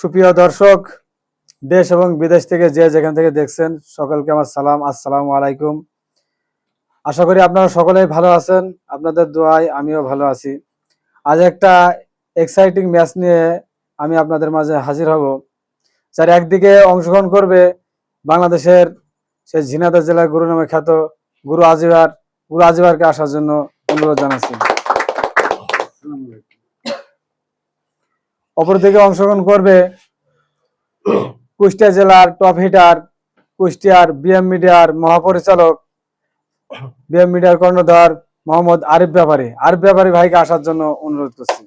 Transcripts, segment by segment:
সুপ্রিয় দর্শক, দেশ এবং বিদেশ থেকে যে যেখান থেকে দেখছেন, সকলকে আমার সালাম, আসসালামু আলাইকুম। আশা করি আপনারা সকলেই ভালো আছেন, আপনাদের দোয়ায় আমিও ভালো আছি। আজ একটা এক্সাইটিং ম্যাচ নিয়ে আমি আপনাদের মাঝে হাজির হব, যার একদিকে অংশগ্রহণ করবে বাংলাদেশের সে ঝিনাইদহ জেলার গুরু নামে খ্যাত গুরু আজিবার গুরু আজিবারকে আসার জন্য অনুরোধ জানাচ্ছি। অপরদিকে অংশগ্রহণ করবে কুষ্টিয়া জেলার টপ হিটার কুষ্টিয়ার বিএম মিডিয়ার মহাপরিচালক বিএম মিডিয়ার কর্ণধার মোহাম্মদ আরিফ ব্যাপারী। আরিফ ব্যাপারী ভাইকে আসার জন্য অনুরোধ করছি।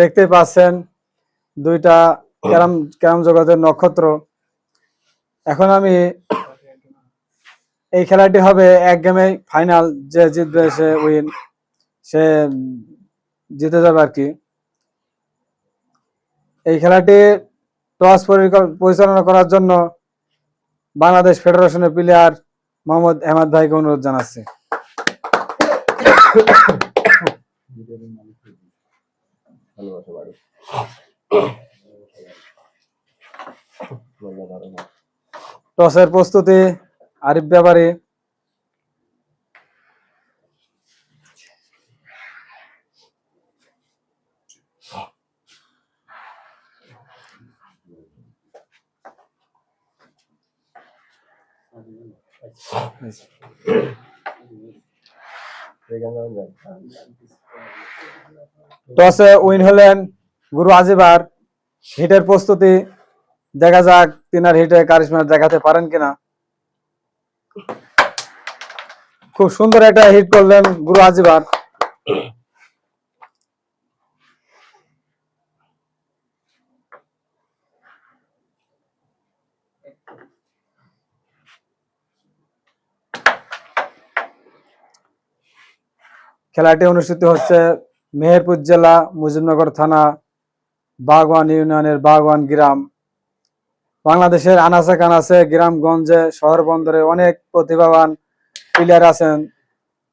দেখতে পাচ্ছেন দুইটা ক্যারাম ক্যারাম জগতের নক্ষত্র। এখন আমি এই খেলাটি হবে এক গেমে ফাইনাল যে জিতবে সে উইন সে জিতে যাবে আর কি। এই খেলাটি টস পরিচালনা করার জন্য বাংলাদেশ ফেডারেশনের প্লেয়ার মোহাম্মদ আহমদ ভাইকে অনুরোধ জানাচ্ছি। টসের প্রস্তুতি আরিফ ব্যাপারী? টসে উইন হলেন গুরু আজিবার হিটের প্রস্তুতি, দেখা যাক তিনার হিটে কারিশমা দেখাতে পারেন কিনা। খুব সুন্দর একটা হিট করলেন গুরু আজিবার খেলাটি অনুষ্ঠিত হচ্ছে মেহেরপুর জেলা মুজিবনগর থানা বাগওয়ান ইউনিয়নের বাগওয়ান গ্রাম। বাংলাদেশের আনাচে কানাচে গ্রামগঞ্জে শহর বন্দরে অনেক প্রতিভাবান প্লেয়ার আছেন।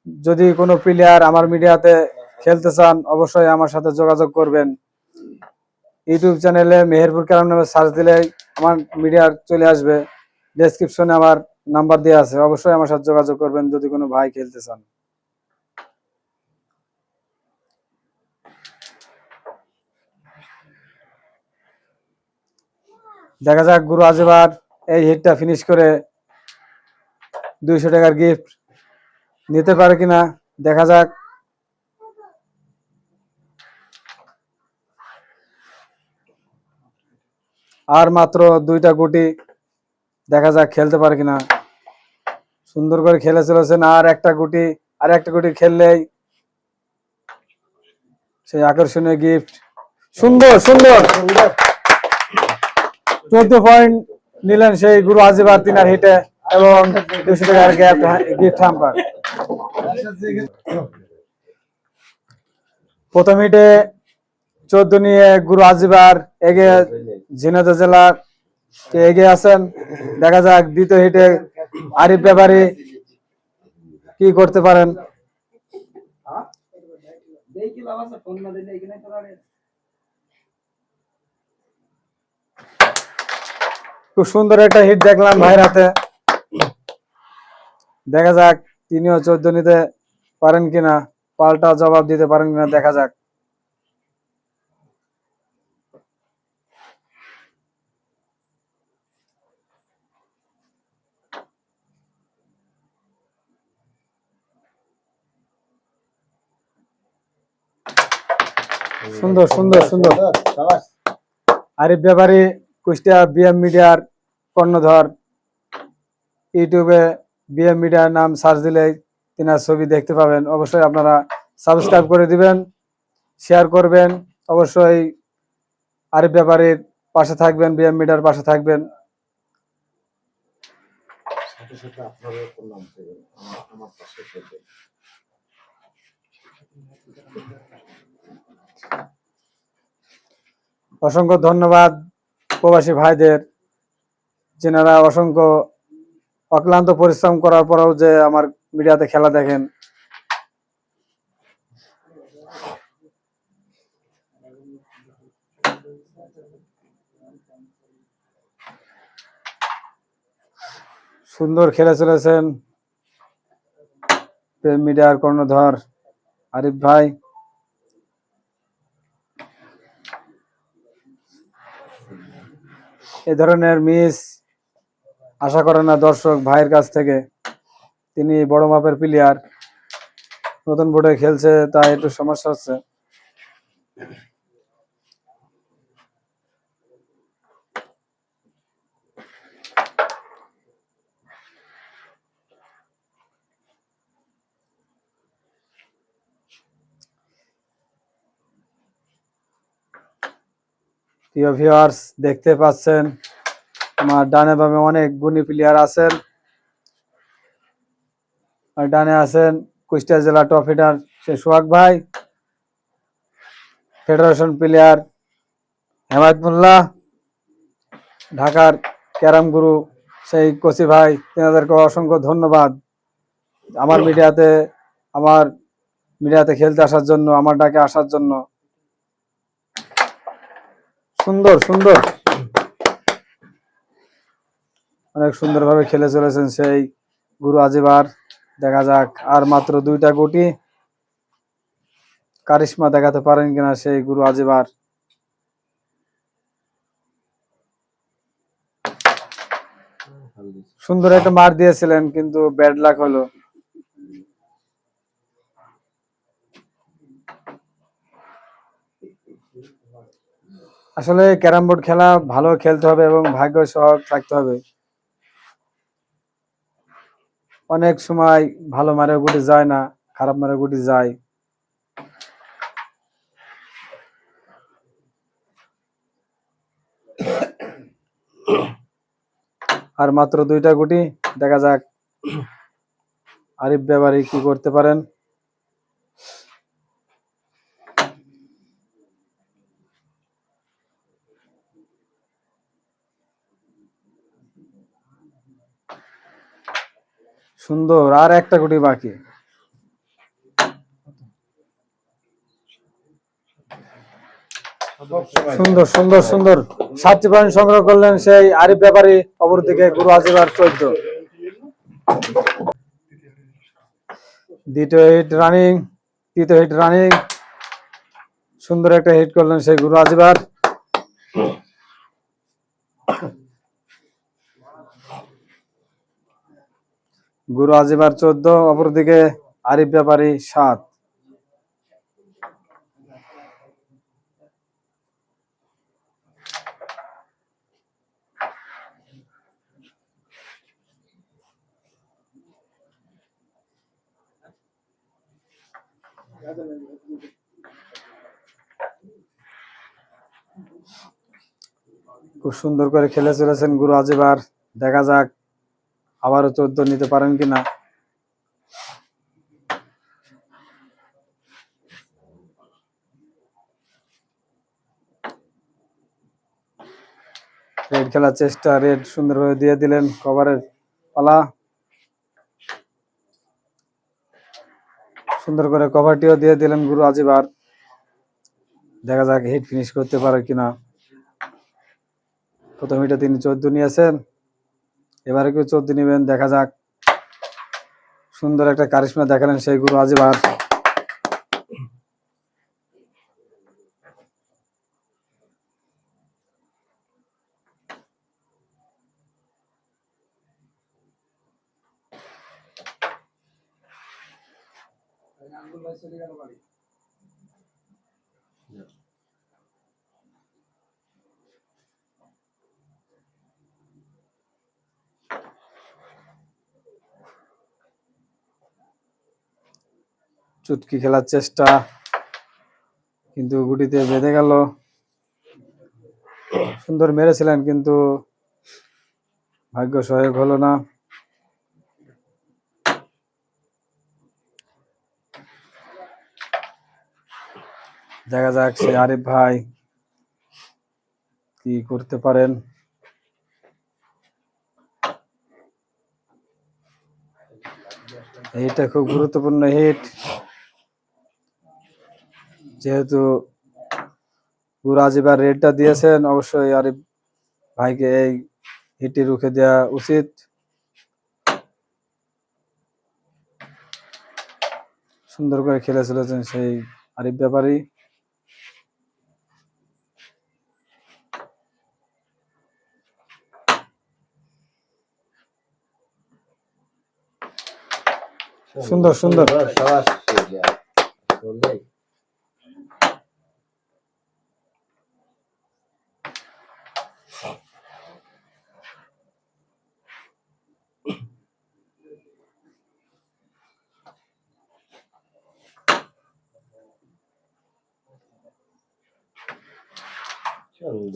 যদি কোনো প্লেয়ার আমার মিডিয়াতে খেলতে চান, অবশ্যই আমার সাথে যোগাযোগ করবেন। ইউটিউব চ্যানেলে মেহেরপুর ক্যারাম নামে সার্চ দিলেই আমার মিডিয়ার চলে আসবে। ডেসক্রিপশনে আমার নাম্বার দেওয়া আছে। অবশ্যই আমার সাথে যোগাযোগ করবেন যদি কোনো ভাই খেলতে চান। দেখা যাক গুরু আজিবার এই হিটটা ফিনিশ করে দুইশো টাকার গিফট নিতে পারে কিনা, দেখা যাক। আর মাত্র দুইটা গুটি, দেখা যাক খেলতে পারে কিনা। সুন্দর করে খেলে চলেছেন, আর একটা গুটি, আর একটা গুটি খেললেই সেই আকর্ষণীয় গিফট সুন্দর সুন্দর সুন্দর। চোদ্দ পয়েন্ট নিলেন সেই গুরু আজিবার তিনার হিটে এবং দুশো টাকার গ্যাপ গিফট হ্যাম্পার প্রথম হিটে চোদ্দ নিয়ে গুরু আজিবার এগিয়ে ঝিনাইদহ জেলার কে এগিয়ে আছেন। দেখা যাক দ্বিতীয় হিটে আরিফ ব্যাপারী কি করতে পারেন। খুব সুন্দর একটা হিট দেখলাম ভাইয়ের হাতে। দেখা যাক তিনিও চোদ্দ নিতে পারেন কিনা পাল্টা জবাব দিতে পারেন কিনা দেখা যাক। সুন্দর সুন্দর সুন্দর। আরিফ ব্যাপারী কুষ্টিয়া বিএম মিডিয়ার কর্ণধর। ইউটিউবে বিএম মিডিয়ার নাম সার্চ দিলে তিনার ছবি দেখতে পাবেন। অবশ্যই আপনারা সাবস্ক্রাইব করে দিবেন শেয়ার করবেন। অবশ্যই আরিফ ব্যাপারীর পাশে থাকবেন বিএম মিডিয়ার পাশে থাকবেন। অসংখ্য ধন্যবাদ প্রবাসী ভাইদের। যেনারা অসংখ্য অক্লান্ত পরিশ্রম করার পরেও যে আমার মিডিয়াতে খেলা দেখেন। সুন্দর খেলে চলেছেন। মিডিয়ার কর্ণধর আরিফ ভাই। এ ধরনের মিস আশা করে না দর্শক ভাইয়ের কাছ থেকে। তিনি বড় মাপের প্লেয়ার নতুন বোর্ডে খেলছে, তাই একটু সমস্যা হচ্ছে। প্রিয় দেখতে পাচ্ছেন আমার ডানে বামে অনেক গুণী প্লেয়ার আছেন। ডানে আছেন কুষ্টিয়া জেলা টপ সে সোহাগ ভাই। Federation player Hemayet Molla. ঢাকার ক্যারাম গুরু সেই কচি ভাই, তেনাদেরকে অসংখ্য ধন্যবাদ। আমার মিডিয়াতে আমার মিডিয়াতে খেলতে আসার জন্য, আমার ডাকে আসার জন্য। সুন্দর সুন্দর। অনেক সুন্দরভাবে খেলে চলেছেন সেই গুরু আজিবার। দেখা যাক, আর মাত্র দুইটা গুটি কারিশমা দেখাতে পারেন কিনা সেই গুরু আজিবার। সুন্দর একটা মার দিয়েছিলেন, কিন্তু ব্যাড লাক হলো। আসলে ক্যারাম বোর্ড খেলা ভালো খেলতে হবে এবং ভাগ্য সহ থাকতে হবে। অনেক সময় ভালো মারে গুটি যায় না, খারাপ মারে গুটি যায়। আর মাত্র দুইটা গুটি, দেখা যাক আরিফ ব্যাপারী কি করতে পারেন। সুন্দর, আর একটা গুটি বাকি। সুন্দর সুন্দর সুন্দর। সাতটি পয়েন্ট সংগ্রহ করলেন সেই আরিফ ব্যাপারী অপরদিকে গুরু আজিবার চোদ্দ দ্বিতীয় হিট রানিং তৃতীয় হিট রানিং সুন্দর একটা হিট করলেন সেই গুরু আজিবার গুরু আজিবার চোদ্দ, অপরদিকে আরিফ ব্যাপারী সাত। খুব সুন্দর করে খেলে চলেছেন গুরু আজিবার। দেখা যাক আবারও চোদ্দ নিতে পারেন কিনা রেড খেলার চেষ্টা, রেড সুন্দরভাবে দিয়ে দিলেন কভারের পালা। সুন্দর করে কভারটিও দিয়ে দিলেন গুরু আজিবার দেখা যাক হিট ফিনিশ করতে পারে কিনা প্রথম হিটে তিনি চোদ্দ নিয়েছেন। এবারে কেউ চোদ্দ নেবেন দেখা যাক। সুন্দর একটা কারিশমা দেখালেন সেই গুরু আজিবার। চুটকি খেলার চেষ্টা। কিন্তু গুটিতে বেঁধে গেল। সুন্দর মেরেছিলেন, কিন্তু ভাগ্য সহায়ক হলো না। দেখা যাক সে আরিফ ভাই কি করতে পারেন। এইটা খুব গুরুত্বপূর্ণ হিট যেহেতু গুরাজিবার রেটটা দিয়েছেন অবশ্যই আরিফ ভাইকে এই হিটটি রুখে দেওয়া উচিত সুন্দর করে খেলে সেই আরিফ ব্যাপারী সুন্দর, সুন্দর।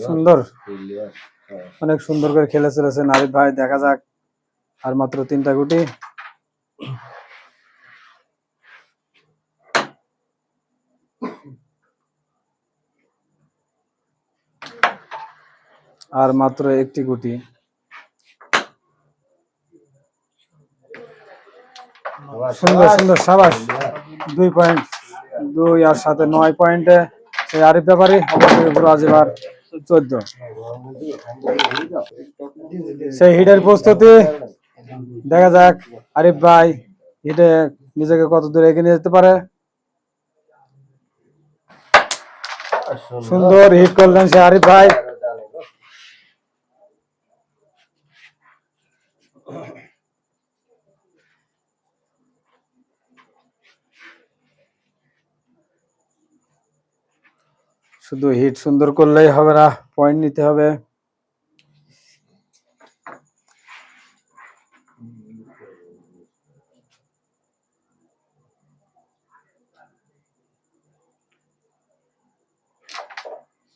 সুন্দর। হ্যাঁ। অনেক সুন্দর করে খেলে চলেছেন আরিফ ভাই দেখা যাক। আর মাত্র তিনটা গুটি। আর মাত্র একটি গুটি। সুন্দর সুন্দর সাবাস। দুই পয়েন্ট দুই আর সাথে নয় পয়েন্টে সেই আরিফ ব্যাপারী অবশ্যই আজিবার। চোদ্দ। সেই হিটের প্রস্তুতি দেখা যাক আরিফ ভাই হিটে নিজেকে কত দূরে এগিয়ে নিয়ে যেতে পারে। সুন্দর হিট করলেন সে আরিফ ভাই। শুধু হিট সুন্দর করলেই হবে না পয়েন্ট নিতে হবে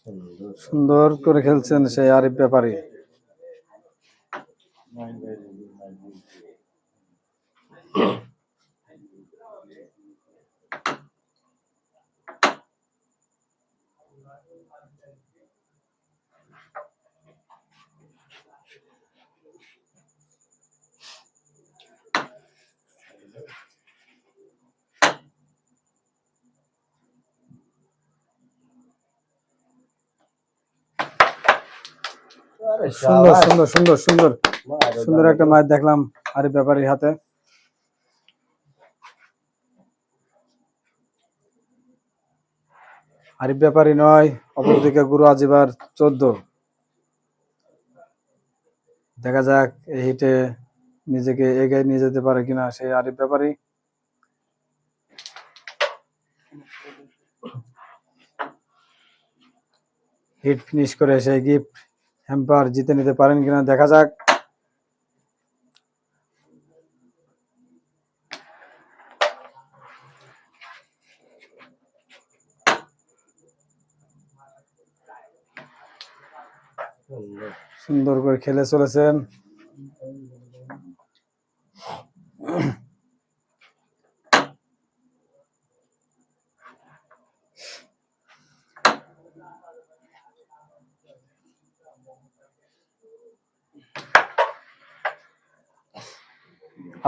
সুন্দর। সুন্দর করে খেলছেন সেই আরিফ ব্যাপারী সুন্দর সুন্দর সুন্দর সুন্দর। সুন্দর একটা ম্যাচ দেখলাম আরিফ ব্যাপারীর হাতে। আরিফ ব্যাপারী নয় অপরদিকে গুরু আজিবার চোদ্দ। দেখা যাক এই হিটে নিজেকে এগিয়ে নিয়ে যেতে পারে কিনা সেই আরিফ ব্যাপারী। হিট ফিনিশ করে সেই গিফট হ্যাম্পার জিতে নিতে পারেন কিনা দেখা যাক সুন্দর। করে খেলে চলেছেন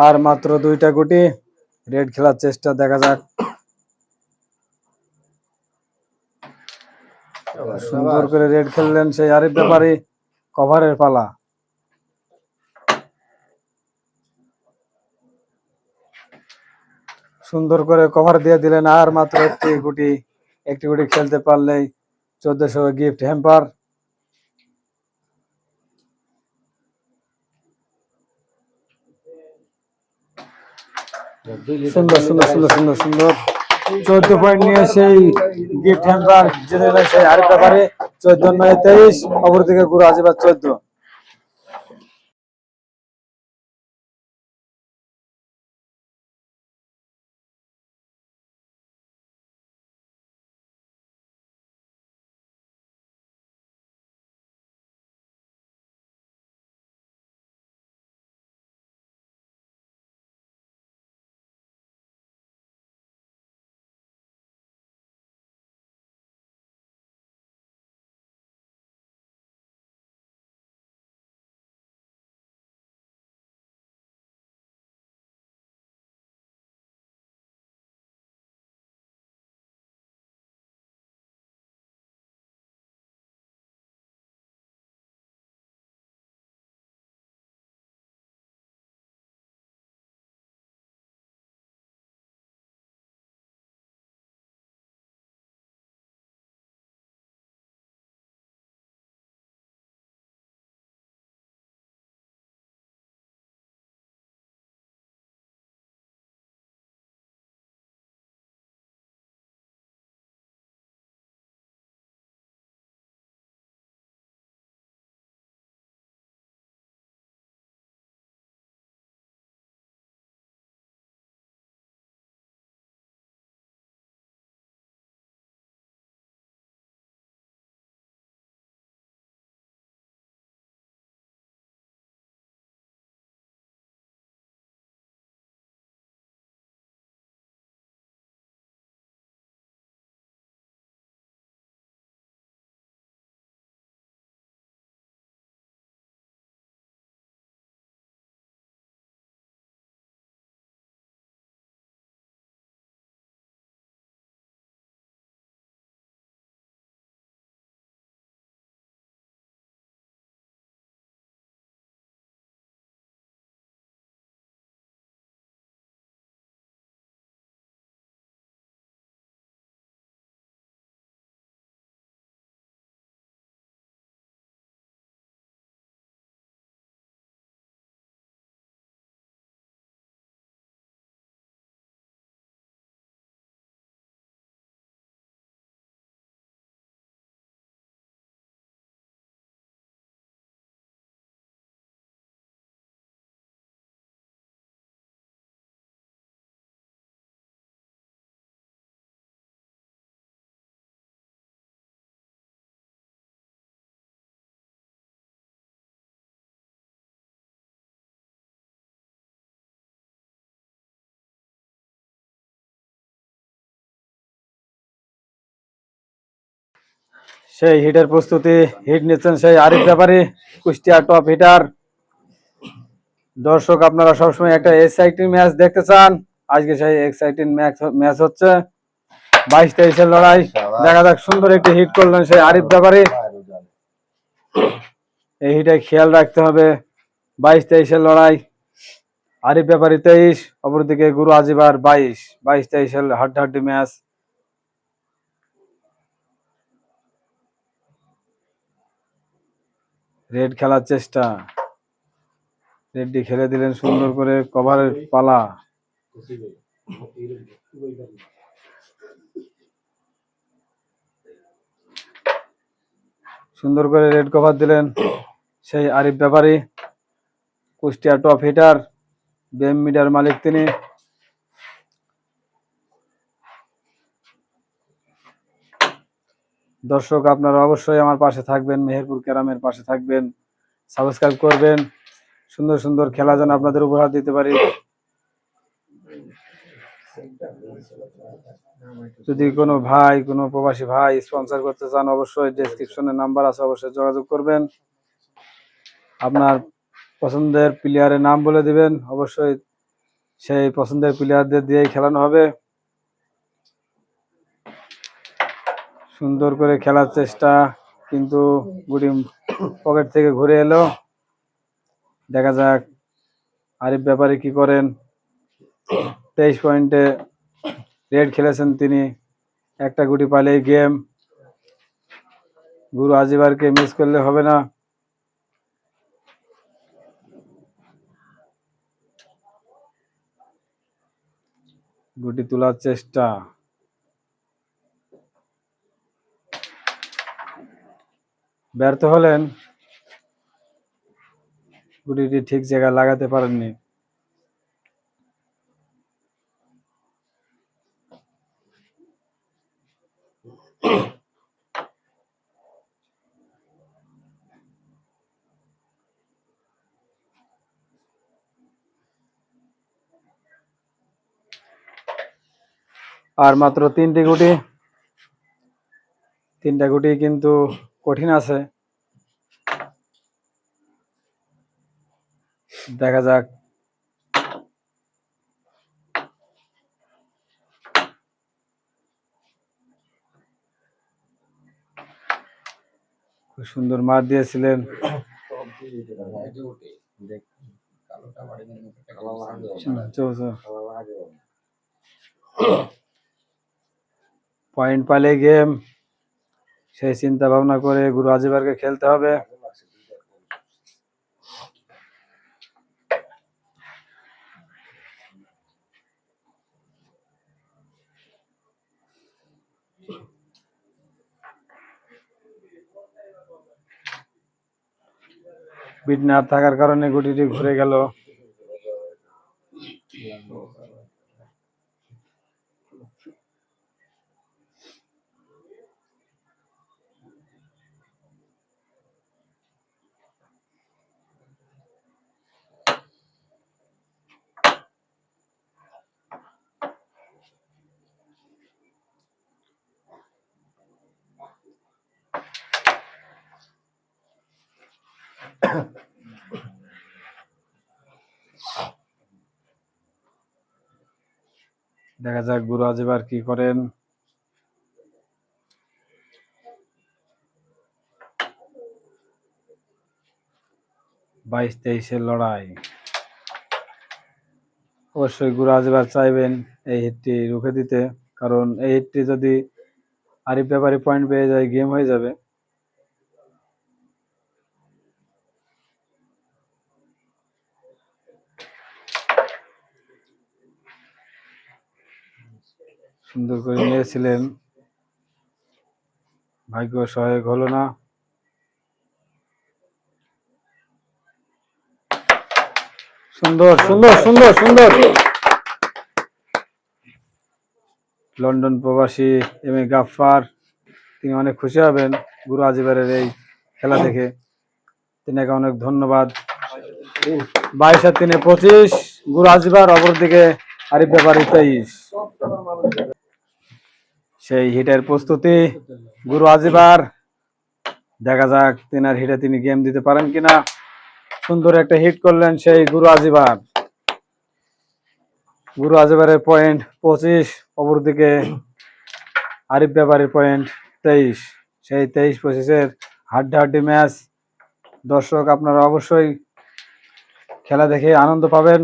আর মাত্র দুইটা গুটি। রেড খেলার চেষ্টা, দেখা যাক। সুন্দর করে রেড খেললেন সেই আরিফ ব্যাপারী, কভারের পালা। সুন্দর করে কভার দিয়ে দিলেন আর মাত্র একটি গুটি। একটি গুটি খেলতে পারলেই চোদ্দশো গিফট হ্যাম্পার। সুন্দর সুন্দর সুন্দর সুন্দর সুন্দর। চোদ্দ পয়েন্ট নিয়ে সেই গিফট হ্যাম্পার জেনে নেয় সেই আরেক ব্যাপারে চোদ্দ নয় তেইশ, অপরদিকে গুরু আজিবার চোদ্দ। সেই হিটের প্রস্তুতি হিট নিচ্ছেন সেই আরিফ ব্যাপারী কুষ্টিয়া টপ হিটার দর্শক আপনারা সবসময় একটা এক্সাইটিং ম্যাচ দেখতে চান। আজকে সেই এক্সাইটিং ম্যাচ ম্যাচ হচ্ছে। বাইশ তেইশের লড়াই। দেখা যাক সুন্দর একটি হিট করলেন সেই আরিফ ব্যাপারী। এই হিটে খেয়াল রাখতে হবে। বাইশ তেইশের লড়াই। আরিফ ব্যাপারী তেইশ অপরদিকে গুরু আজিবার বাইশ। বাইশ তেইশের হাড্ডাহাড্ডি ম্যাচ রেড খেলার চেষ্টা। রেডটি খেলে দিলেন সুন্দর করে কভারের পালা। সুন্দর করে রেড কভার দিলেন সেই আরিফ ব্যাপারী। কুষ্টিয়া টপ হিটার, বেম মিডিয়ার মালিক তিনি। দর্শক, আপনারা অবশ্যই আমার পাশে থাকবেন, মেহেরপুর ক্যারামের পাশে থাকবেন। সাবস্ক্রাইব করবেন। সুন্দর সুন্দর খেলা যেন আপনাদের উপহার দিতে পারি। যদি কোনো ভাই, কোনো প্রবাসী ভাই স্পন্সর করতে চান, অবশ্যই ডেসক্রিপশনে নাম্বার আছে, অবশ্যই যোগাযোগ করবেন। আপনার পছন্দের প্লেয়ারের নাম বলে দিবেন। অবশ্যই সেই পছন্দের প্লেয়ারদের দিয়েই খেলানো হবে। সুন্দর করে খেলার চেষ্টা, কিন্তু গুটি পকেট থেকে ঘুরে এলো। দেখা যাক আরিফ ব্যাপারে কি করেন। তেইশ পয়েন্টে রেড খেলেছেন তিনি। একটা গুটি পালেই গেম। গুরু আজিবারকে মিস করলে হবে না। গুটি তোলার চেষ্টা। ব্যর্থ হলেন গুটিটি ঠিক জায়গায় লাগাতে পারেননি। আর মাত্র তিনটি গুটি তিনটা গুটি কিন্তু কঠিন আছে। দেখা যাক। খুব সুন্দর মার দিয়েছিলেন। পয়েন্ট পালে গেম সেই চিন্তা ভাবনা করে গুরু আজিবারকে খেলতে হবে। বিট না থাকার কারণে গুটিটি ঘুরে গেল। দেখা যাক গুরু আজিবার কি করেন। বাইশ তেইশের লড়াই। অবশ্যই গুরু আজিবার চাইবেন এই হিটটি রুখে দিতে, কারণ এই হিটটি যদি আরিফ ব্যাপারে পয়েন্ট পেয়ে যায় গেম হয়ে যাবে। সুন্দর করে নিয়েছিলেন। ভাগ্য সহায়ক হলো না। সুন্দর সুন্দর সুন্দর সুন্দর। লন্ডন প্রবাসী এম এ গাফফার, তিনি অনেক খুশি হবেন গুরু আজিবারের এই খেলা দেখে। তিনাকে অনেক ধন্যবাদ। বাইশ আর তিনে পঁচিশ, গুরু আজিবার অপরদিকে আরিফ ব্যাপারী তেইশ। সেই হিটের প্রস্তুতি। গুরু আজিবার। দেখা যাক তিনার হিটে তিনি গেম দিতে পারেন কিনা। সুন্দর একটা হিট করলেন সেই গুরু আজিবার। গুরু আজিবারের পয়েন্ট পঁচিশ অপরদিকে আরিফ ব্যাপারের পয়েন্ট তেইশ। সেই তেইশ পঁচিশের হাড্ডাহাড্ডি ম্যাচ দর্শক আপনারা অবশ্যই খেলা দেখে আনন্দ পাবেন।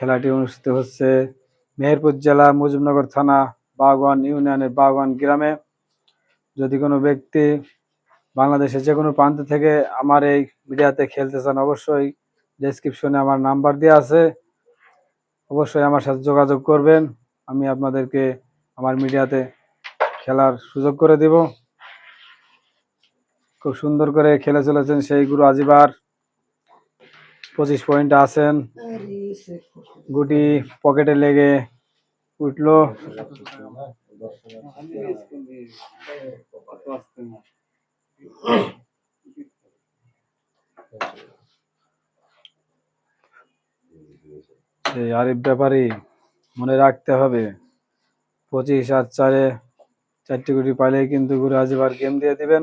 খেলাটি অনুষ্ঠিত হচ্ছে মেহেরপুর জেলা মুজিবনগর থানা বাগওয়ান ইউনিয়নের বাগওয়ান গ্রামে। যদি কোনো ব্যক্তি বাংলাদেশের যে কোনো প্রান্ত থেকে আমার এই মিডিয়াতে খেলতে চান, অবশ্যই ডেসক্রিপশনে আমার নাম্বার দেওয়া আছে। অবশ্যই আমার সাথে যোগাযোগ করবেন। আমি আপনাদেরকে আমার মিডিয়াতে খেলার সুযোগ করে দেব। খুব সুন্দর করে খেলে চলেছেন সেই গুরু আজিবার। পঁচিশ পয়েন্ট আছেন। গুটি পকেটে লেগে উঠল। এই আরিফ ব্যাপারী মনে রাখতে হবে, পঁচিশ আর চারে চারটি গুটি পাইলেই কিন্তু গুরু আজিবার গেম দিয়ে দিবেন।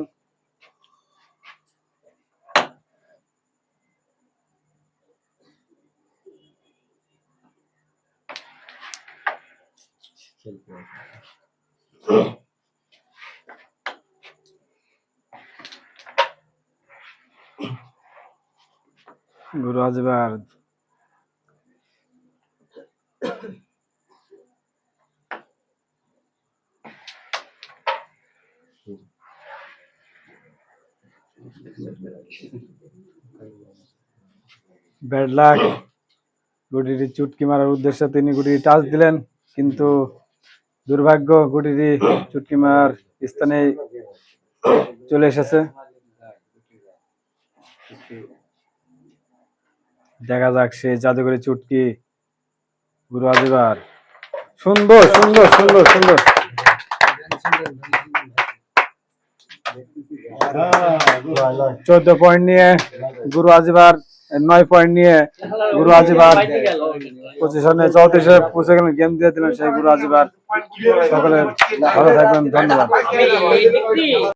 গুরু আজিবার ব্যাড লাক গুটিটি চুটকি মারার উদ্দেশ্যে তিনি গুটিটি টাচ দিলেন, কিন্তু দুর্ভাগ্য গুটিটি চুটকি মারার স্থানে চলে এসেছে। দেখা যাক সে জাদুঘরে চুটকি। গুরু আজিবার। সুন্দর সুন্দর সুন্দর সুন্দর। চোদ্দ পয়েন্ট নিয়ে গুরু আজিবার নয় পয়েন্ট নিয়ে গুরু আজিবার। পজিশনে চৌত্রিশে পৌঁছে গেলেন গেম দিয়ে দিলেন সেই গুরু আজিবার। সকলে ভালো থাকবেন ধন্যবাদ।